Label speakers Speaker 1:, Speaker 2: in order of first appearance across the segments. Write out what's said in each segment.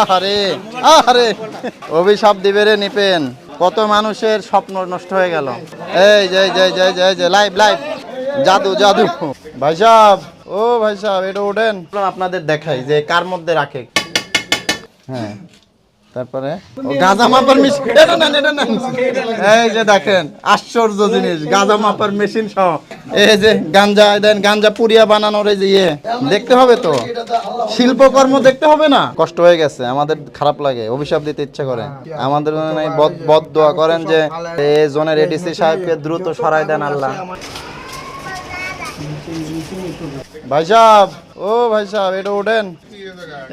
Speaker 1: আহারে আহারে। অভিশাপ দিবে রে নিপেন। কত মানুষের স্বপ্ন নষ্ট হয়ে গেল। এই যে যে যে যে, যে লাইভ লাইভ। জাদু জাদু। ভাই সাহেব ও ভাই সাহেব এটা ওঠেন। আপনাদের দেখাই যে কার মধ্যে রাখে। হ্যাঁ। তারপরে গাঁজা মাপার মেশিন এই যে দেখেন আশ্চর্য জিনিস গাঁজা মাপার মেশিন সহ। এই যে গাঞ্জা দেন গাঞ্জা পুরিয়া বানানোর এই যে ইয়ে দেখতে হবে তো? শিল্পকর্ম দেখতে হবে না? কষ্ট হয়ে গেছে আমাদের খারাপ লাগে অভিশাপ দিতে ইচ্ছে করে। আমাদের মানে বদ বদ দোয়া করেন যে এই জোনের এডিসি সাহেবকে দ্রুত সরাই দেন আল্লাহ। ভাই সাহেব ও ভাই সাহেব এটা ওঠেন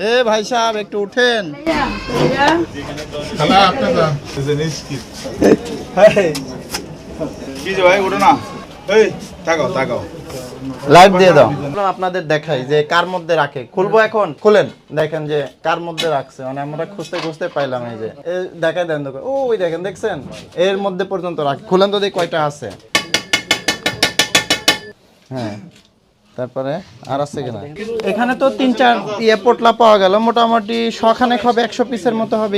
Speaker 1: এ ভাই সাহেব একটু উঠেন। লাইভ দিয়ে দাও। আপনাদের দেখাই যে কার মধ্যে রাখে। খুলবো এখন? খুলেন। দেখেন যে কার মধ্যে রাখছে। মানে আমরা খুঁজতে খুঁজতে পাইলাম এই যে। দেখাই দেন ও ওই দেখেন দেখছেন? এর মধ্যে পর্যন্ত রাখে। খুলেন তো দেখি কয়টা আছে। হ্যাঁ। তারপরে আর আছে কিনা এখানে তো তিন চার ইয়ে পোটলা পাওয়া গেল। মোটামুটি শখানেক হবে একশো পিসের মতো হবে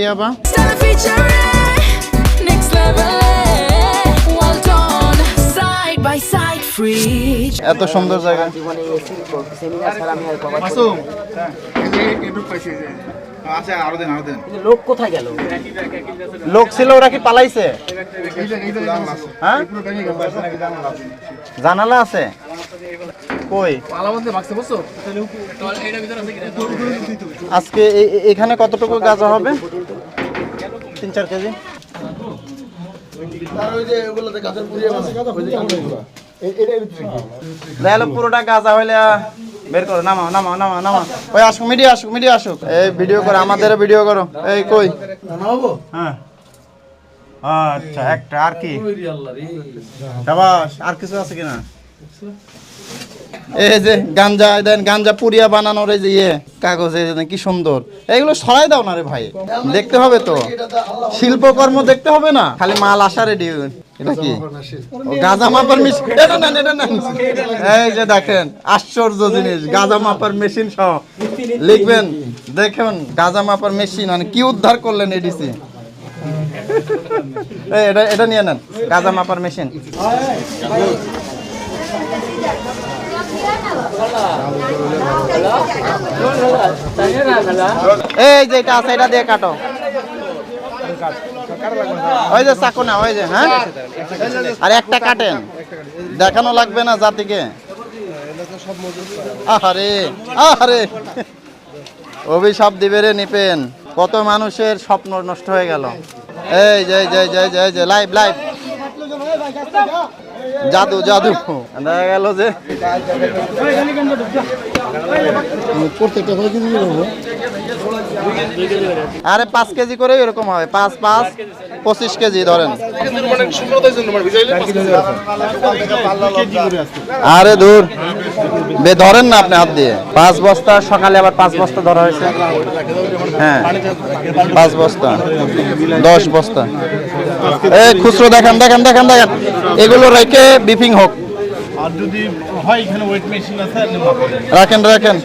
Speaker 2: free.
Speaker 1: এত সুন্দর জায়গা।
Speaker 3: আচ্ছা আরও দেন আরও দেন।
Speaker 4: লোক কোথায় গেল?
Speaker 1: লোক ছিল ওরা কি পালাইছে? হ্যাঁ? জানালা আছে? কই? আজকে এখানে কতটুকু গাজা হবে? তিন চার কেজি পুরোটা গাজা হইলে বের করো নামাও নামা নামা নামা ওই আসুক মিডিয়া আসুক মিডিয়া আসুক। এই ভিডিও করো আমাদের ভিডিও করো। এই কই? হ্যাঁ। আচ্ছা একটা আর কি? আর কিছু আছে কিনা? এই যে গাঞ্জা দেন গাঞ্জা পুরিয়া বানানোর এই যে ইয়ে কাগজ, এই কি সুন্দর। এইগুলো সরাই দাও না রে ভাই, দেখতে হবে তো। শিল্পকর্ম দেখতে হবে না, খালি মাল আসা রেডি গাঁজা মাপার এই যে দেখেন, আশ্চর্য জিনিস, গাঁজা মাপার মেশিন লিখবেন, দেখুন, গাঁজা মাপার মেশিন মানে কি উদ্ধার করলেন এডিসি এটা এটা নিয়ে নেন, গাঁজা মাপার মেশিন এই যে এটা আছে, এটা দিয়ে কাটো। ওই যে চাকু না ওই যে হ্যাঁ? আর একটা কাটেন। দেখানো লাগবে না জাতিকে। আহারে আহারে। অভিশাপ দিবে রে নিপেন। কত মানুষের স্বপ্ন নষ্ট হয়ে গেল। এই যে যে যে যে লাইভ লাইভ জাদু জাদু। দেখা গেল যে। আরে পাঁচ কেজি করে এরকম হবে পাঁচ পাঁচ পঁচিশ কেজি ধরেন। আরে দূর। বে ধরেন না আপনি হাত দিয়ে। পাঁচ বস্তা সকালে আবার পাঁচ বস্তা ধরা হয়েছে। হ্যাঁ পাঁচ বস্তা দশ বস্তা। এই খুচরো দেখেন দেখেন দেখেন দেখেন। এগুলো রেখে বিফিং হোক।
Speaker 3: আর যদি হয় এখানে ওয়েট মেশিন আছে
Speaker 1: রাখেন রাখেন।